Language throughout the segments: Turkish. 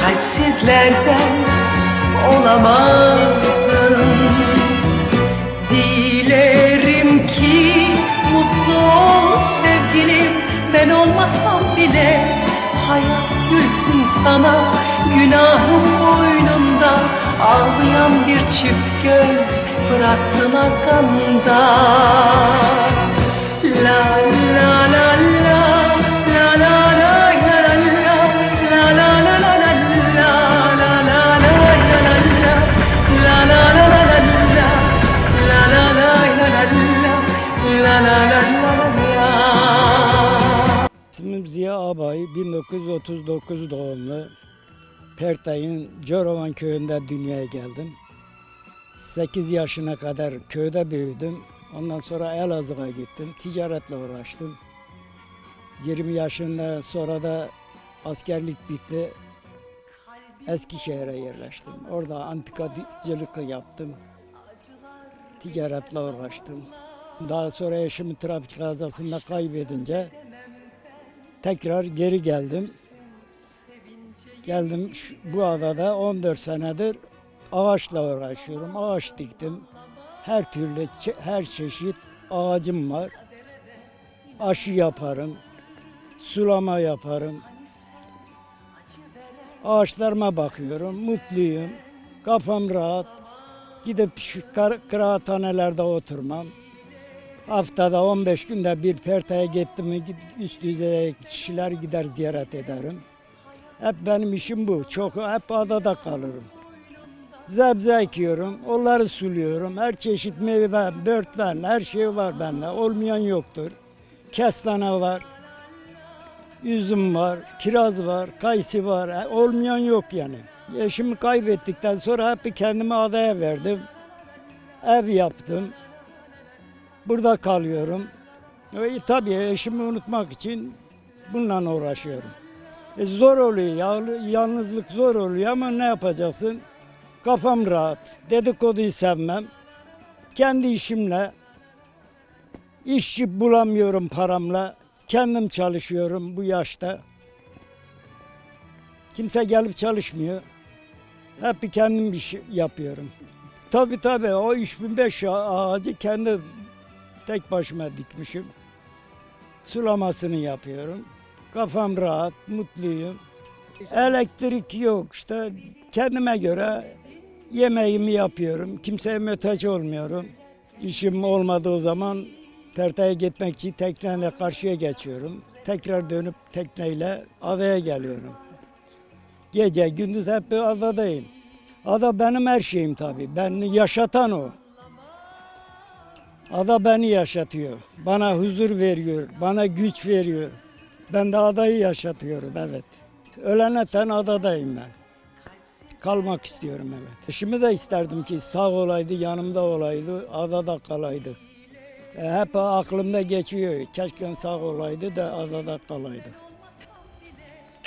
kalpsizlerden olamazdın Dilerim ki mutlu ol sevgilim. Ben olmasam bile hayat gülsün sana. Günahım boynunda ağlayan bir çift göz Bıraktın la la Abay, 1939 doğumlu. Pertay'ın Corovan köyünde dünyaya geldim. 8 yaşına kadar köyde büyüdüm. Ondan sonra Elazığ'a gittim. Ticaretle uğraştım. 20 yaşında sonra da askerlik bitti. Eskişehir'e yerleştim. Orada antikacılık yaptım. Ticaretle uğraştım. Daha sonra eşimi trafik kazasında kaybedince tekrar geri geldim. Geldim şu- bu adada 14 senedir ağaçla uğraşıyorum. Ağaç diktim. Her türlü her çeşit ağacım var. Aşı yaparım. Sulama yaparım. Ağaçlarıma bakıyorum. Mutluyum. Kafam rahat. Gidip şu kıraathanelerde oturmam. Haftada 15 günde bir Perta'ya gittim üst düzey kişiler gider ziyaret ederim. Hep benim işim bu. Çok hep adada kalırım. Zebze ekiyorum, onları suluyorum. Her çeşit meyve, börtlen, her şey var bende. Olmayan yoktur. Kestane var, üzüm var, kiraz var, kayısı var. E, Olmayan yok yani. Eşimi kaybettikten sonra hep kendimi adaya verdim. Ev yaptım. Burada kalıyorum. E, tabii eşimi unutmak için bununla uğraşıyorum. E, zor oluyor, ya- yalnızlık zor oluyor ama ne yapacaksın? Kafam rahat, dedikoduyu sevmem. Kendi işimle, işçi bulamıyorum paramla. Kendim çalışıyorum bu yaşta. Kimse gelip çalışmıyor. Hep kendim iş yapıyorum. Tabii tabii o 3500 ağacı kendi tek başıma dikmişim. Sulamasını yapıyorum. Kafam rahat, mutluyum. Elektrik yok işte kendime göre yemeğimi yapıyorum. Kimseye mühtaç olmuyorum. İşim olmadığı zaman Perta'ya gitmek için tekneyle karşıya geçiyorum. Tekrar dönüp tekneyle adaya geliyorum. Gece gündüz hep bir adadayım. Ada benim her şeyim tabii. Beni yaşatan o. Ada beni yaşatıyor. Bana huzur veriyor. Bana güç veriyor. Ben de adayı yaşatıyorum evet. Ölene ten adadayım ben. Kalmak istiyorum evet. Şimdi de isterdim ki sağ olaydı, yanımda olaydı, adada kalaydı. E, hep aklımda geçiyor. Keşke sağ olaydı da adada kalaydı.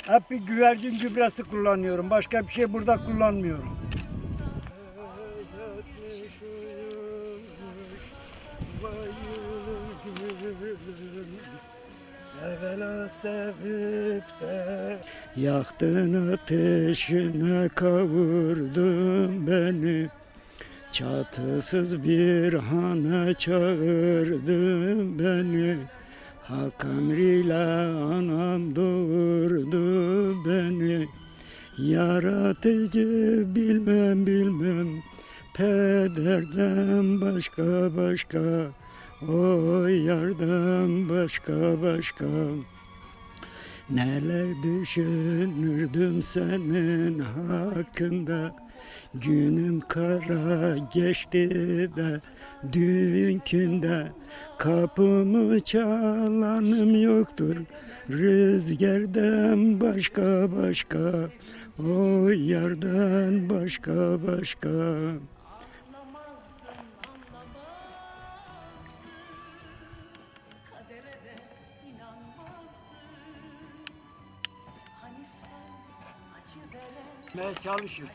Hep bir güvercin gübresi kullanıyorum. Başka bir şey burada kullanmıyorum. Evvela sevip de Yaktın ateşine kavurdun beni. Çatısız bir hana çağırdın beni. Hak emriyle anam doğurdu beni. Yaratıcı bilmem bilmem Pederden başka başka O yardan başka başka. Neler düşünürdüm senin hakkında? Günüm kara geçti de dünkünde. Kapımı çalanım yoktur Rüzgardan başka başka. O yerden başka başka. Ben çalışıyorum.